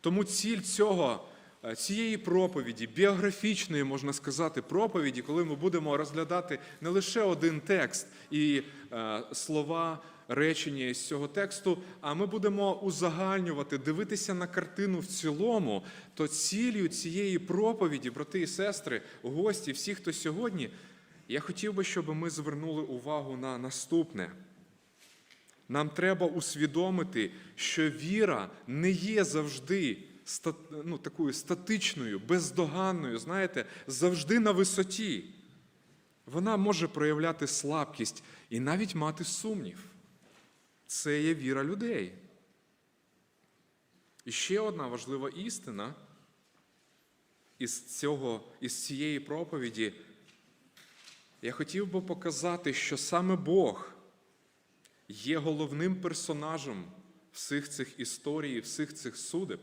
Тому ціль цього, е, цієї проповіді, біографічної, можна сказати, проповіді, коли ми будемо розглядати не лише один текст і е, слова, речення з цього тексту, а ми будемо узагальнювати, дивитися на картину в цілому, то цілею цієї проповіді, брати і сестри, гості, всі, хто сьогодні, я хотів би, щоб ми звернули увагу на наступне. Нам треба усвідомити, що віра не є завжди ну, такою статичною, бездоганною, знаєте, завжди на висоті. Вона може проявляти слабкість і навіть мати сумнів. Це є віра людей. І ще одна важлива істина із, цього, із цієї проповіді. Я хотів би показати, що саме Бог є головним персонажем всіх цих історій, всіх цих судеб.